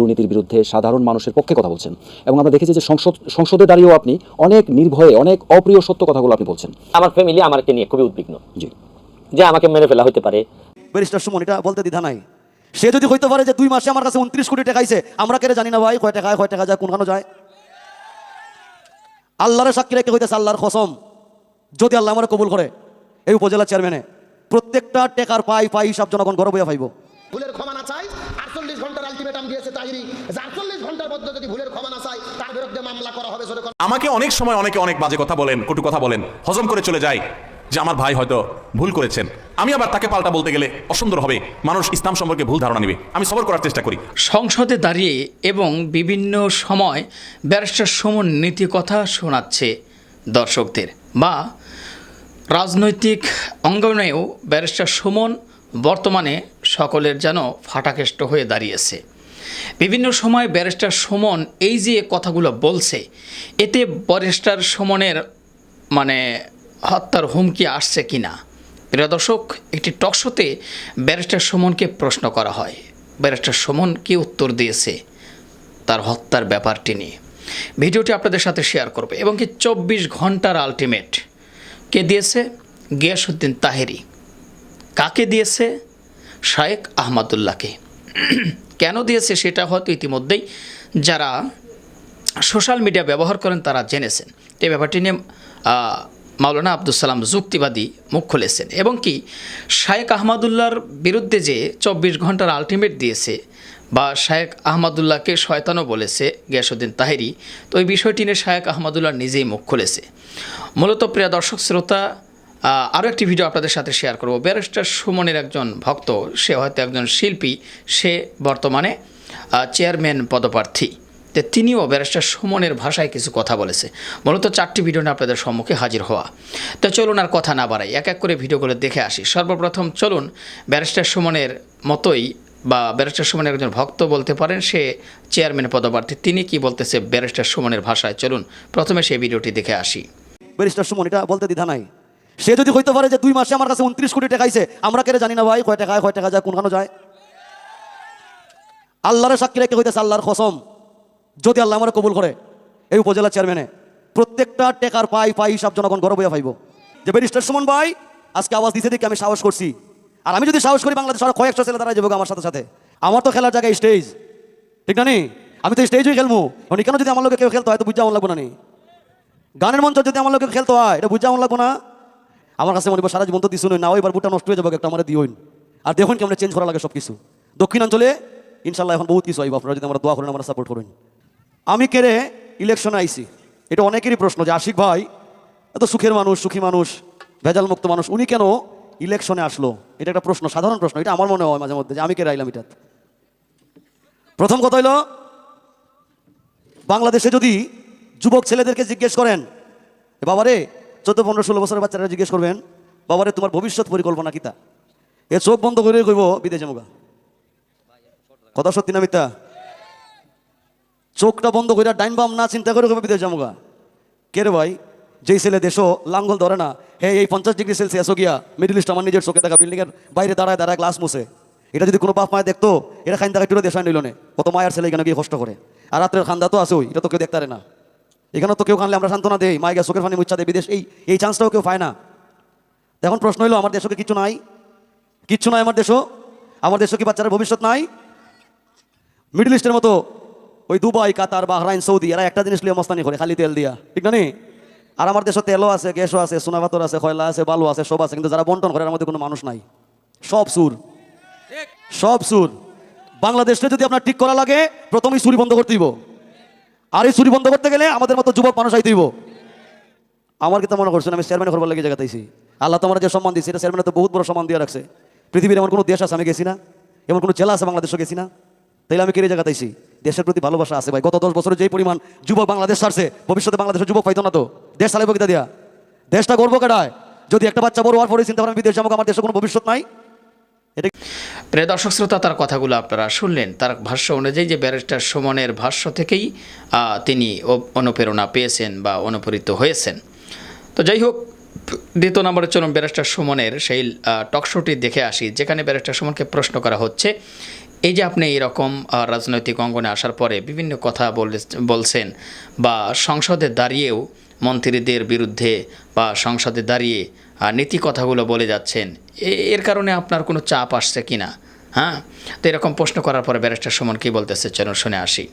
দুর্নীতির বিরুদ্ধে সাধারণ মানুষের পক্ষে কথা বলছেন। এবং আমরা দেখেছি যে সংসদ সংসদে দাঁড়িয়েও আপনি অনেক নির্ভয়ে অনেক অপ্রিয় সত্য কথাগুলো আপনি বলছেন। আমার ফ্যামিলি আমাকে নিয়ে খুবই উদ্বিগ্ন। জি। যে আমাকে মেরে ফেলা হতে পারে। ব্যারিস্টার সুমন এটা বলতে দ্বিধা নাই। সে যদি হইতে পারে যে দুই মাসে আমার কাছে উনত্রিশ কোটি টাকা আইছে আমরা কেড়ে জানি না ভাই কয় টাকা কয় টাকা যায় কোনখানে যায়? আল্লাহরে সাক্ষী রেখে হইতেছে আল্লাহর কসম যদি আল্লাহ আমার কবুল করে এই উপজেলা চেয়ারম্যানে প্রত্যেকটা টেকার পাই পাই হিসাব জনগণ গর্ব বইয়া পাইব ভুলের ক্ষমা না চাই আটচল্লিশ ঘণ্টার আলটিমেটাম দিয়েছে তাহিরি ঘণ্টার মধ্যে যদি ভুলের ক্ষমা না চাই তার বিরুদ্ধে মামলা করা হবে আমাকে অনেক সময় অনেকে অনেক বাজে কথা বলেন কটু কথা বলেন হজম করে চলে যায়। যে আমার ভাই হয়তো ভুল করেছেন। আমি আবার তাকে পাল্টা বলতে গেলে অসুন্দর হবে। মানুষ ইসলাম সম্পর্কে ভুল ধারণা নেবে। আমি সবর করার চেষ্টা করি। সংসদে দাঁড়িয়ে এবং বিভিন্ন সময় ব্যারিস্টার সুমন নীতি কথা শোনাচ্ছে দর্শকদের। বা রাজনৈতিক অঙ্গনেও ব্যারিস্টার সুমন বর্তমানে সকলের যেন ফাটাকেষ্ট হয়ে দাঁড়িয়েছে। বিভিন্ন সময় ব্যারিস্টার সুমন এই যে কথাগুলো বলছে, এতে ব্যারিস্টার সুমনের মানে হত্যার হুমকি আসছে কি না প্রিয় দর্শক, একটি টকশোতে ব্যারিস্টার সুমনকে প্রশ্ন করা হয়। ব্যারিস্টার সুমন কি উত্তর দিয়েছে তার হত্যার ব্যাপারটি নিয়ে? ভিডিওটি আপনাদের সাথে শেয়ার করবে এবং কি চব্বিশ ঘণ্টার আলটিমেট কে দিয়েছে? গিয়াসুদ্দিন তাহেরি। কাকে দিয়েছে? শায়েক আহমদুল্লাহকে। কেন দিয়েছে সেটা হয়তো ইতিমধ্যেই যারা সোশ্যাল মিডিয়া ব্যবহার করেন তারা জেনেছেন। এই ব্যাপারটি নিয়ে মাওলানা আব্দুল সালাম যুক্তিবাদী মুখ খুলেছেন এবং কি শায়েক আহমদুল্লাহর বিরুদ্ধে যে চব্বিশ ঘণ্টার আলটিমেট দিয়েছে বা শায়েক আহমদুল্লাহকে শয়তানও বলেছে গিয়াসুদ্দিন তাহেরি, তো এই বিষয়টি নিয়ে শায়েক আহমদুল্লাহ নিজেই মুখ খুলেছে। মূলত প্রিয় দর্শক, শ্রোতা আরও একটি ভিডিও আপনাদের সাথে শেয়ার করব। ব্যারিস্টার সুমনের একজন ভক্ত, সে হয়তো একজন শিল্পী, সে বর্তমানে চেয়ারম্যান পদপ্রার্থী। তো তিনিও ব্যারিস্টার সুমনের ভাষায় কিছু কথা বলেছে। মূলত চারটি ভিডিও নিয়ে আপনাদের সম্মুখে হাজির হওয়া। তো চলুন আর কথা না বাড়াই, এক এক করে ভিডিওগুলো দেখে আসি। সর্বপ্রথম চলুন ব্যারিস্টার সুমনের মতোই বা ব্যারিস্টার সুমনের একজন ভক্ত বলতে পারেন, সে চেয়ারম্যান পদপ্রার্থী। তিনি কি বলতেছে ব্যারিস্টার সুমনের ভাষায়? চলুন, প্রথমে সেই ভিডিওটি দেখে আসি। ব্যারিস্টার সুমন, এটা বলতে দ্বিধা নাই। সে যদি হইতে পারে যে দুই মাসে আমার কাছে উনত্রিশ কোটি টাকা আইছে, আমরা কেড়ে জানি না ভাই, কয় টাকা কয় টাকা যায় কোনখানে যায়? আল্লাহরে সাক্ষী রেখে হইতেছে আল্লাহর কসম। যদি আল্লাহ আমার কবুল করে, এই উপজেলা চেয়ারম্যানে, প্রত্যেকটা টেকার পাই পাই হিসাব জনগণ গর্ব বইয়া পাইব যে ব্যারিস্টার সুমন ভাই, আজকে আওয়াজ দিতে দেখে আমি সাহস করছি। আর আমি যদি সাহস করি, বাংলাদেশ আর কয়েকশো ছেলে তারা যাব আমার সাথে সাথে। আমার তো খেলার জায়গায় স্টেজ ঠিক না নি? আমি তো স্টেজেই খেলব কেন যদি আমার লোকে কেউ খেলতে হয়, তো বুঝতে আমার লাগবো না নি। গানের মঞ্চ যদি আমার লোকে খেলতে হয়, এটা বুঝতে আমার লাগবো না। আমার কাছে মনে হয় সারা জীবন তো দিছুন না এবার বুটটা নষ্ট হয়ে যাবে, একটা আমার দিওইন আর দেখুন কেমন চেঞ্জ করা লাগে সব কিছু দক্ষিণাঞ্চলে ইনশাল্লাহ এখন বহুত কিছু আইব আপনারা যদি আমরা দোয়া করেন, আমরা সাপোর্ট করেন। আমি কেড়ে ইলেকশনে আইছি। এটা অনেকেরই প্রশ্ন যে, আশিক ভাই, এত সুখের মানুষ, সুখী মানুষ ভেজাল মুক্ত মানুষ, উনি কেন ইলেকশনে আসলো? এটা একটা প্রশ্ন, সাধারণ প্রশ্ন, এটা আমার মনে হয় মাঝে মধ্যে যে, আমি কেড়ে আইলাম এটা প্রথম কথা হইল, বাংলাদেশে যদি যুবক ছেলেদেরকে জিজ্ঞেস করেন বাবারে চোদ্দ, পনেরো, ষোলো বছরের বাচ্চারা জিজ্ঞেস করবেন, বাবারে, তোমার ভবিষ্যৎ পরিকল্পনা কিতা এ চোখ বন্ধ করে কইব বিদেশে মুগা কথা সত্যি না মিথ্যা? চোখটা বন্ধ করে ডাইন বাম না চিন্তা করে কবে বিদেশ যামুগা কে রে ভাই? যেই ছেলে দেশও লাঙ্গল ধরে না, হে, এই পঞ্চাশ ডিগ্রি সেলসিয়াসও গিয়া মিডিল ইস্ট আমার নিজের চোখে দেখা বিল্ডিংয়ের বাইরে দাঁড়ায় দাঁড়ায় গ্লাস মুছে। এটা যদি কোনো বাপ মায় দেখতো এটা খাইন দেখা টুরে দেশায় নিল নে। কত মায়ের ছেলে এখানে গিয়ে কষ্ট করে। আর রাত্রের খান্দা তো আছে ওই, এটা তো কেউ দেখতে না। এখানে তো কেউ কানলে আমরা সান্ত্বনা দেই মায় গিয়ে চোখের পানি মুচ্ছা দেয়, বিদেশ এই এই চান্সটাও কেউ পায় না। এখন প্রশ্ন হইল, আমার দেশকে কিছু নাই? কিচ্ছু নাই আমার দেশও? আমার দেশও কি বাচ্চারা ভবিষ্যৎ নাই? মিডল ইস্টের মতো ওই দুবাই, কাতার, বাহরাইন, সৌদি, এরা একটা জিনিস লিয়ে মস্তানি করে, খালি তেল দিয়া। ঠিক না নি? আর আমার দেশে তেলও আছে, গ্যাসও আছে সোনা সোনাপাতর আছে, খয়লা আছে, বালু আছে, সব আছে, কিন্তু যারা বন্টন করে মধ্যে কোনো মানুষ নাই। সব সুর। সব সুর। বাংলাদেশে যদি আপনার ঠিক করা লাগে, প্রথমেই চুরি বন্ধ করতে দিব। আর এই চুরি বন্ধ করতে গেলে আমাদের মতো যুবক মানুষ আইতে দিব আমার কিন্তু মনে করছেন? আমি চেয়ারম্যান করবার লাগে জায়গাতেছি আল্লাহ তো আমার যে সম্মান দিয়েছে, এটা চেয়ারম্যানে তো বহুত বড় সম্মান দিয়ে রাখছে। পৃথিবীর এমন কোনো দেশ আছে, আমি গেছি না। এমন কোনো জেলা আছে, বাংলাদেশও গেছি না। তাইলে আমি কেড়ে জায়গাতেছি দেশের প্রতি ভালোবাসা আছে ভাই। গত দশ বছরে যেই পরিমাণ যুবক বাংলাদেশ ছাড়ছে, ভবিষ্যতে বাংলাদেশের যুবক পাইতো না তো। দেশ চালাইব কিতা দিয়া? দেশটা গর্ব কেটায়। যদি একটা বাচ্চা বড় হওয়ার পরে চিন্তা করেন বিদেশ যাব, আমার দেশে কোনো ভবিষ্যৎ নাই। এটা প্রিয় দর্শক শ্রোতা, তার কথাগুলো আপনারা শুনলেন। তার ভাষ্য অনুযায়ী যে ব্যারিস্টার সুমনের ভাষ্য থেকেই তিনি অনুপ্রেরণা পেয়েছেন বা অনুপ্রেরিত হয়েছেন। তো যাই হোক, দ্বিতীয় নম্বরে চলুন ব্যারিস্টার সুমনের সেই টকশোটি দেখে আসি, যেখানে ব্যারিস্টার সুমনকে প্রশ্ন করা হচ্ছে, এই যে আপনি এরকম রাজনৈতিক অঙ্গনে আসার পরে বিভিন্ন কথা বলে- বলছেন বা সংসদে দাঁড়িয়েও মন্ত্রীদের বিরুদ্ধে বা সংসদে দাঁড়িয়ে নীতি কথাগুলো বলে যাচ্ছেন এর কারণে আপনার কোনো চাপ আসছে কি না হ্যাঁ? তো এরকম প্রশ্ন করার পরে ব্যারিস্টার সুমন কী বলতেছে চলুন শুনে আসি।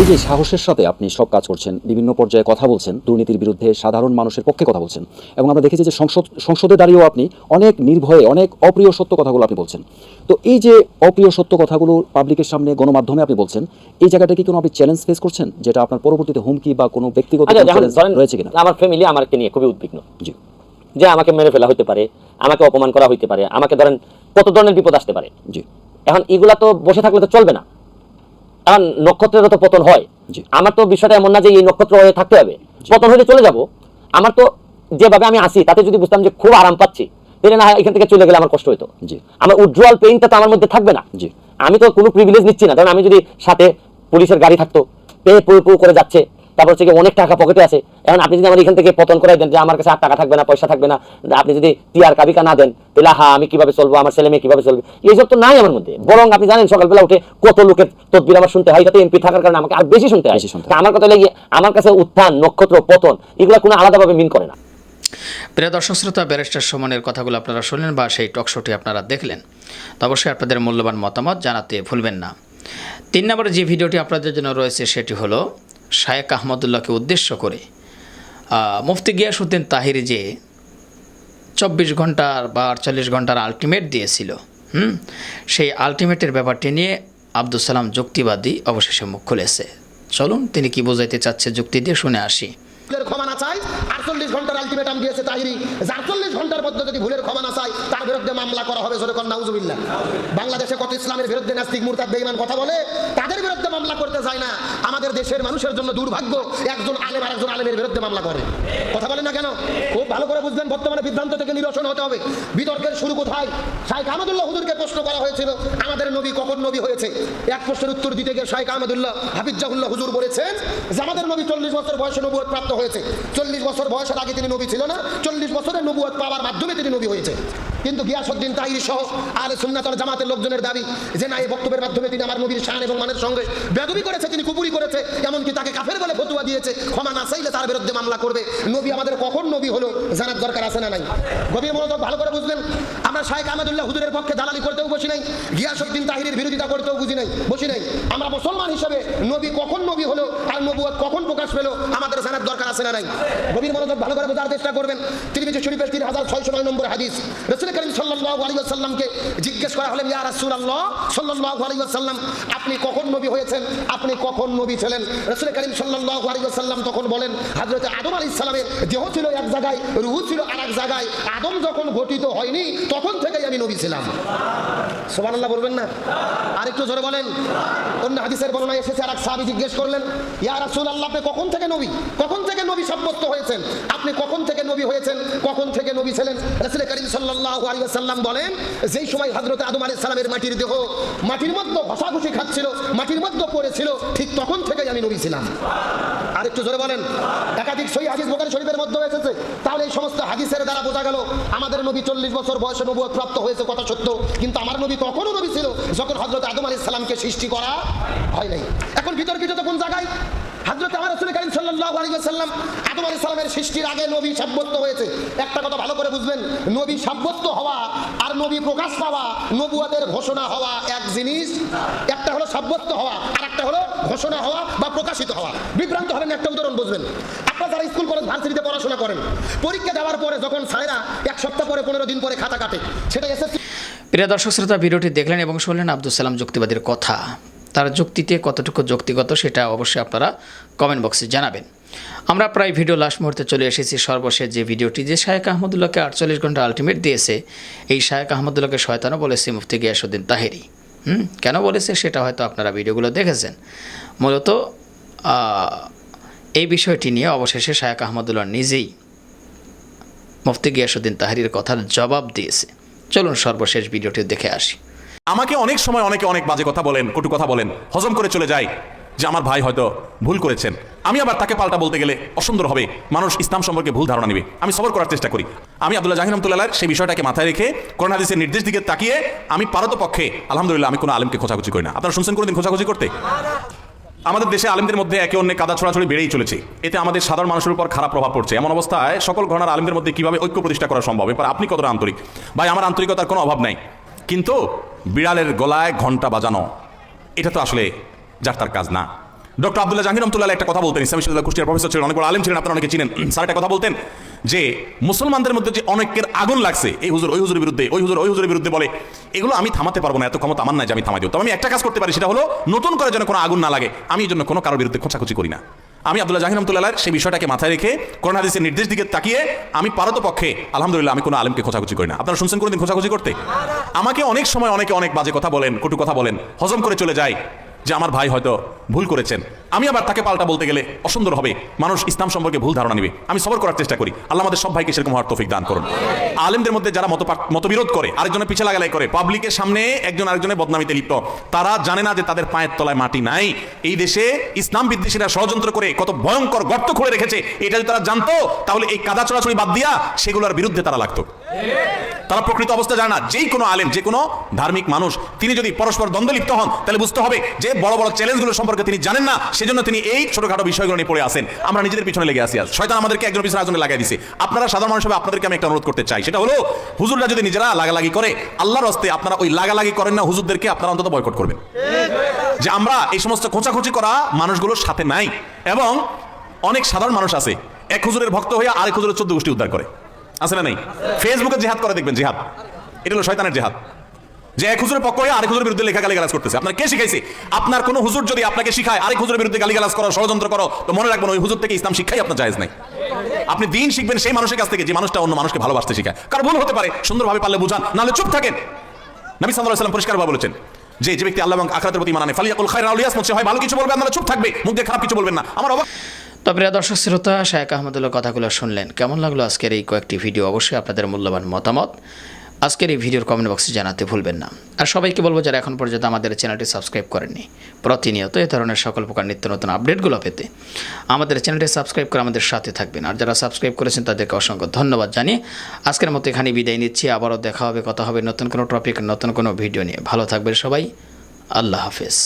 এই যে সাহসের সাথে আপনি সব কাজ করছেন বিভিন্ন পর্যায়ে কথা বলছেন দুর্নীতির বিরুদ্ধে সাধারণ মানুষের পক্ষে কথা বলছেন এবং আমরা দেখেছি যে সংসদ সংসদে দাঁড়িয়েও আপনি অনেক নির্ভয়ে অনেক অপ্রিয় সত্য কথাগুলো আপনি বলছেন। তো এই যে অপ্রিয় সত্য কথাগুলো পাবলিকের সামনে গণমাধ্যমে আপনি বলছেন এই জায়গাটা কি কোনো আপনি চ্যালেঞ্জ ফেস করছেন যেটা আপনার পরবর্তীতে হুমকি বা কোনো ব্যক্তিগত আচ্ছা রয়েছে কিনা? আমার ফ্যামিলি আমাকে নিয়ে খুবই উদ্বিগ্ন। জি। যে আমাকে মেরে ফেলা হতে পারে আমাকে অপমান করা হইতে পারে আমাকে ধরেন কত ধরনের বিপদ আসতে পারে। জি। এখন এগুলা তো বসে থাকলে তো চলবে না। কারণ নক্ষত্রেরও তো পতন হয়। আমার তো বিষয়টা এমন না যে এই নক্ষত্র হয়ে থাকতে হবে। পতন হলে চলে যাব। আমার তো যেভাবে আমি আসি তাতে যদি বুঝতাম যে খুব আরাম পাচ্ছি তাহলে না এখান থেকে চলে গেলে আমার কষ্ট হতো জি। আমার উজ্জ্বল পেইনটা তো আমার মধ্যে থাকবে না। জি। আমি তো কোনো প্রিভিলেজ নিচ্ছি না। কারণ আমি যদি সাথে পুলিশের গাড়ি থাকতো পেয়ে পু পু করে যাচ্ছে তারপর হচ্ছে অনেক টাকা পকেটে আছে। এখন আপনি যদি আমার এখান থেকে পতন করাই দেন যে আমার কাছে আর টাকা থাকবে না পয়সা থাকবে না আপনি যদি টিয়ার কাবিকা না দেন তাহলে হা আমি কীভাবে চলবো আমার ছেলে মেয়ে কীভাবে চলবে? এইসব তো নাই আমার মধ্যে। বরং আপনি জানেন সকালবেলা উঠে কত লোকের তদবির আমার শুনতে হয় এটাতে এমপি থাকার কারণে আমাকে আর বেশি শুনতে হয়। আমার কথা লেগে আমার কাছে উত্থান নক্ষত্র পতন এগুলো কোনো আলাদাভাবে মিন করে না। প্রিয় দর্শক শ্রোতা ব্যারিস্টার সুমনের কথাগুলো আপনারা শুনলেন বা সেই টক শোটি আপনারা দেখলেন। তো অবশ্যই আপনাদের মূল্যবান মতামত জানাতে ভুলবেন না। তিন নম্বরে যে ভিডিওটি আপনাদের জন্য রয়েছে সেটি হলো শায়েক আহমদুল্লাহকে উদ্দেশ্য করে মুফতি গিয়াসুদ্দিন তাহির যে চব্বিশ ঘণ্টার বা আটচল্লিশ ঘণ্টার আলটিমেট দিয়েছিল, হুম, সেই আলটিমেটের ব্যাপারটি নিয়ে আব্দুল সালাম যুক্তিবাদী অবশেষে মুখ খুলেছে। চলুন তিনি কি বোঝাইতে চাচ্ছে যুক্তি দিয়ে শুনে আসি। ক্ষমা না চাই, আটচল্লিশ ঘণ্টার আলটিমেটাম দিয়েছে তাহিরি। যে আটচল্লিশ ঘণ্টার মধ্যে যদি ভুলের ক্ষমা না চাই তার বিরুদ্ধে মামলা করা হবে, জোরে কন্যা উজুবিল্লা বাংলাদেশে কত ইসলামের বিরুদ্ধে নাস্তিক, মুরতাদ, বেঈমান কথা বলে, তাদের বিরুদ্ধে মামলা করতে যায় না। আমাদের দেশের মানুষের জন্য দুর্ভাগ্য, একজন আলেম আর একজন আলেমের বিরুদ্ধে মামলা করে। কথা বলেন না কেন? খুব ভালো করে বুঝবেন বর্তমানে বিভ্রান্ত থেকে নিরসন হতে হবে। বিতর্কের শুরু কোথায়? শাইখ আহমদুল্লাহ হুজুরকে প্রশ্ন করা হয়েছিল, আমাদের নবী কখন নবী হয়েছে? এক প্রশ্নের উত্তর দিতে গিয়ে শাইখ আহমদুল্লাহ হাফিজাহুল্লাহ হুজুর বলেছেন যে, আমাদের নবী চল্লিশ বছর বয়সে নবুয়ত প্রাপ্ত হয়েছে। চল্লিশ বছর বয়সের আগে তিনি নবী ছিল না? চল্লিশ বছরের নবুয়াদ পাওয়ার মাধ্যমে তিনি নবী হয়েছে। কিন্তু গিয়াসুদ্দিন তাহির সহ আলে সুন্নাতর জামাতের লোকজনের দাবি যে না, এই বক্তব্যের মাধ্যমে তিনি আমার নবীর শান এবং মানের সঙ্গে বেদবি করেছে, তিনি কুপুরি করেছে, এমনকি তাকে কাফের বলে ফতুয়া দিয়েছে। ক্ষমা না চাইলে তার বিরুদ্ধে মামলা করবে। নবী আমাদের কখন নবী হলো জানার দরকার আছে না নাই? গভীর মনোযোগ ভালো করে বুঝবেন আমরা শাহেখ আহমদুল্লাহ হুজুরের পক্ষে দালালি করতেও বসি নাই গিয়াসুদ্দিন তাহিরের বিরোধিতা করতেও বুঝি নাই, বসি নাই। আমরা মুসলমান হিসেবে নবী কখন নবী হলো আর নবুয়ত কখন প্রকাশ পেল, আমাদের জানার দরকার আছে না নাই? গভীর মনোযোগ ভালো করে বোঝার চেষ্টা করবেন। তিরমিজি শরীফের তিন হাজার ছয়শো নয় নম্বর হাদিস। রসুল করিম সাল্লাল্লাহু আলাইহি ওয়াসাল্লামকে জিজ্ঞেস করা হলেন, ইয়া রাসূলুল্লাহ, সাল্লাল্লাহু আলাইহি ওয়াসাল্লাম, আপনি কখন নবী হয়েছেন? আপনি কখন নবী ছিলেন? রসুল করিম সাল্লাল্লাহু আলাইহি ওয়াসাল্লাম তখন বলেন, হযরত আদম আলাইহিস সালামের দেহ ছিল এক জায়গায়, রূহ ছিল আরেক জায়গায়। আদম যখন গঠিত হয়নি, তখন থেকেই আমি নবী ছিলাম। সুবহানাল্লাহ বলবেন না? আরেকটু জোরে বলেন। অন্য হাদিসের বর্ণনায় এসেছে আর এক সাহাবী জিজ্ঞেস করলেন, ইয়া রাসূলুল্লাহ, আপনি কখন থেকে নবী? কখন থেকে নবী সাব্যস্ত হয়েছেন? আপনি কখন থেকে নবী হয়েছেন? কখন থেকে নবী ছিলেন? রাসূল করিম সাল্লাল্লাহু আলাইহি ওয়াসাল্লাম বলেন, যেই সময় হযরত আদম আলাইহিস সালামের মাটির দেহ, মাটির মধ্যে ঘষাঘষি খাচ্ছিল, মাটির মধ্যে পড়েছিল, ঠিক তখন থেকেই আমি নবী ছিলাম। আরেকটু জোরে বলেন, একাধিক সহি হাদিস বোখারী শরীফের মধ্যে এসেছে। তাহলে এই সমস্ত হাদিসের দ্বারা বোঝা গেল, আমাদের নবী চল্লিশ বছর বয়সে নবুয়ত প্রাপ্ত হয়েছে, কথা সত্য। কিন্তু আমার নবী তখনও নবী ছিল যখন হজরত আদম আলী সালামকে সৃষ্টি করা হয় নাই। এখন বিতর্কিত তো কোন জায়গায়? সৃষ্টির আগে নবী হয়েছে। একটা কথা ভালো করে বুঝবেন, নবী হওয়া আর নবী প্রকাশ নবুয়াদের ঘোষণা হওয়া এক জিনিস, একটা হওয়া একটা ঘোষণা হওয়া বা প্রকাশিত হওয়া। একটা উদাহরণ বুঝবেন। স্কুল, কলেজ পড়াশোনা করেন, পরীক্ষা দেওয়ার পরে যখন এক সপ্তাহ পরে পনেরো দিন পরে খাতা কাটে প্রিয় দর্শক, শ্রোতা, ভিডিওটি দেখলেন এবং শুনলেন আব্দুল সালাম যুক্তিবাদীর কথা। তার যুক্তিতে কতটুকু যুক্তিগত সেটা অবশ্যই আপনারা কমেন্ট বক্সে জানাবেন। আমরা প্রায় ভিডিও লাস্ট মুহূর্তে চলে এসেছি। সর্বশেষ যে ভিডিওটি যে শায়েক আহমদুল্লাহকে আটচল্লিশ ঘণ্টা আলটিমেট দিয়েছে, এই শায়েক আহমদুল্লাহকে শয়তানও বলেছে মুফতি গিয়াসুদ্দিন তাহেরি। হুম? কেন বলেছে সেটা হয়তো আপনারা ভিডিওগুলো দেখেছেন। মূলত এই বিষয়টি নিয়ে অবশেষে শায়েক আহমদুল্লাহ নিজেই মুফতি গিয়াসুদ্দিন তাহারির কথার জবাব দিয়েছে। চলুন সর্বশেষ ভিডিওটি দেখে আসি। আমাকে অনেক সময় অনেকে অনেক বাজে কথা বলেন, কটু কথা বলেন, হজম করে চলে যায় যে আমার ভাই হয়তো ভুল করেছেন। আমি আবার তাকে পাল্টা বলতে গেলে অসুন্দর হবে, মানুষ ইসলাম সম্পর্কে ভুল ধারণা নেবে। আমি সবর করার চেষ্টা করি। আমি আব্দুল্লাহ জাহিন সেই বিষয়টাকে মাথায় রেখে করোনা হাদিসের নির্দেশ দিকে তাকিয়ে আমি পারত পক্ষে আলহামদুলিল্লাহ আমি কোনো আলেমকে খোঁজাখুঁজি করি না। আপনারা শুনছেন কোনোদিন খোঁজাখুঁজি করতে? আমাদের দেশে আলেমদের মধ্যে একে অন্যের কাদা ছড়াছড়ি বেড়েই চলেছে। এতে আমাদের সাধারণ মানুষের উপর খারাপ প্রভাব পড়ছে। এমন অবস্থায় সকল ঘটনার আলেমদের মধ্যে কীভাবে ঐক্য প্রতিষ্ঠা করা সম্ভব? এবার আপনি কতটা আন্তরিক? ভাই, আমার আন্তরিকতার কোনো অভাব নাই। কিন্তু বিড়ালের গলায় ঘণ্টা বাজানো, এটা তো আসলে যার তার কাজ না। ডক্টর আব্দুল্লাহ জাহির রহমতুল্লাহ একটা কথা বলতেন, ইসলামী বিশ্ববিদ্যালয় কুষ্টিয়ার প্রফেসর ছিলেন, অনেক বড় আলেম ছিলেন, আপনারা অনেকে চিনেন। স্যার একটা কথা বলতেন যে মুসলমানদের মধ্যে যে অনেকের আগুন লাগছে, এই হুজুর, ওই হুজুরের বিরুদ্ধে, ওই হুজুর, ওই হুজুরের বিরুদ্ধে বলে, এগুলো আমি থামাতে পারব না, এত ক্ষমতা আমার নাই যে আমি থামাই দেবো তবে আমি একটা কাজ করতে পারি, সেটা হলো নতুন করে যেন কোনো আগুন না লাগে, আমি এই জন্য কোনো কারোর বিরুদ্ধে খোঁচাখুচি করি না। আমি আব্দুল্লাহ জাহির রহমতুল্লাহ সেই বিষয়টাকে মাথায় রেখে করোনা হাদিসের নির্দেশ দিকে তাকিয়ে আমি পারত পক্ষে আলহামদুলিল্লাহ, আমি কোনো আলমকে খোঁচাখুচি করি না। আপনারা শুনছেন কোনোদিন খোঁচাখুচি করতে? আমাকে অনেক সময় অনেকে অনেক বাজে কথা বলেন, কটু কথা বলেন, হজম করে চলে যায়। যে আমার ভাই হয়তো ভুল করেছেন। আমি আবার তাকে পাল্টা বলতে গেলে অসুন্দর হবে। মানুষ ইসলাম সম্পর্কে ভুল ধারণা নেবে। আমি সবর করার চেষ্টা করি। আল্লাহ আমাদের সব ভাইকে সেরকম হওয়ার তৌফিক দান করুন। আলেমদের মধ্যে যারা মত মতবিরোধ করে, আরেকজনের পিছে লাগালাই করে পাবলিকের সামনে একজন আরেকজনের বদনামিতে লিপ্ত, তারা জানে না যে তাদের পায়ের তলায় মাটি নাই। এই দেশে ইসলাম বিদ্বেষীরা ষড়যন্ত্র করে, কত ভয়ঙ্কর গর্ত খুঁড়ে রেখেছে। এটা যদি তারা জানতো, তাহলে এই কাদা চড়াচড়ি বাদ দিয়া সেগুলোর বিরুদ্ধে তারা লাগতো। তারা প্রকৃত অবস্থা জানে না। যেই কোনো আলেম, যে কোনো ধার্মিক মানুষ, তিনি যদি পরস্পর দ্বন্দ্ব লিপ্ত হন, তাহলে বুঝতে হবে যে বড় বড় চ্যালেঞ্জগুলো সম্পর্কে তিনি জানেন না। সেজন্য তিনি এই ছোটখাটো বিষয়গুলো নিয়ে পড়ে আসেন আমরা নিজেদের পিছনে লেগে আসি আজ। শয়তান আমাদেরকে একজন পিছনে একজনে লাগাই দিছে। আপনারা সাধারণ মানুষ আপনাদেরকে আমি একটা অনুরোধ করতে চাই। সেটা হলো, হুজুররা যদি নিজেরা লাগালাগি করে, আল্লাহর হস্তে আপনারা ওই লাগালাগি করেন না, হুজুরদেরকে আপনারা অন্তত বয়কট করবেন। যে আমরা এই সমস্ত খোঁচাখুচি করা মানুষগুলোর সাথে নাই। এবং অনেক সাধারণ মানুষ আছে। এক হুজুরের ভক্ত হয়ে আরেক হুজুরের চোদ্দ গোষ্ঠী উদ্ধার করে। আছে না নাই? ফেসবুকে জেহাদ করে দেখবেন, জেহাদ। এটা হলো শয়তানের জেহাদ। যে এক হুজুরের পক্ষ হয়ে আরেক হুজুরের বিরুদ্ধে লেখা গালিগালাজ করতেছে। আপনার কে শিখাইছে? আপনার কোনো হুজুর যদি আপনাকে শিখায়, আরেক হুজুরের বিরুদ্ধে গালিগালাজ করো, ষড়যন্ত্র করো, তো মনে রাখবেন ওই হুজুর থেকে ইসলাম শিক্ষাই আপনার জায়েজ নাই। আপনি দিন শিখবেন সেই মানুষের কাছ থেকে যে মানুষটা অন্য মানুষকে ভালোবাসতে শিখায়। কারণ ভুল হতে পারে, সুন্দরভাবে পারলে বুঝান, নাহলে চুপ থাকেন। নবী সাল্লাল্লাহু আলাইহি পরিষ্কারভাবে বলেছেন, যে যে ব্যক্তি আল্লাহ এবং আখরাতের প্রতি মানে ফালিয়াকুল খায়রা আউলিয়াস মত হয় ভালো কিছু বলবে আপনারা চুপ থাকবে। মুখ দিয়ে খারাপ কিছু বলবেন না। আমার অবাক তো প্রিয় দর্শক শ্রোতা, শায়েক আহমদুল্লাহ কথাগুলো শুনলেন। কেমন লাগল আজকের এই কয়েকটি ভিডিও? অবশ্যই আপনাদের মূল্যবান মতামত আজকের এই ভিডিওর কমেন্ট বক্সে জানাতে ভুলবেন না। আর সবাইকে বলব, যারা এখন পর্যন্ত আমাদের চ্যানেলটি সাবস্ক্রাইব করেননি, প্রতিনিয়ত এই ধরনের সকল প্রকার নিত্য নতুন আপডেটগুলো পেতে আমাদের চ্যানেলটি সাবস্ক্রাইব করে আমাদের সাথে থাকবেন। আর যারা সাবস্ক্রাইব করেছেন, তাদেরকে অসংখ্য ধন্যবাদ জানিয়ে আজকের মতো এখানে বিদায় নিচ্ছি। আবারও দেখা হবে, কথা হবে নতুন কোনো টপিক, নতুন কোনো ভিডিও নিয়ে। ভালো থাকবেন সবাই। আল্লাহ হাফেজ।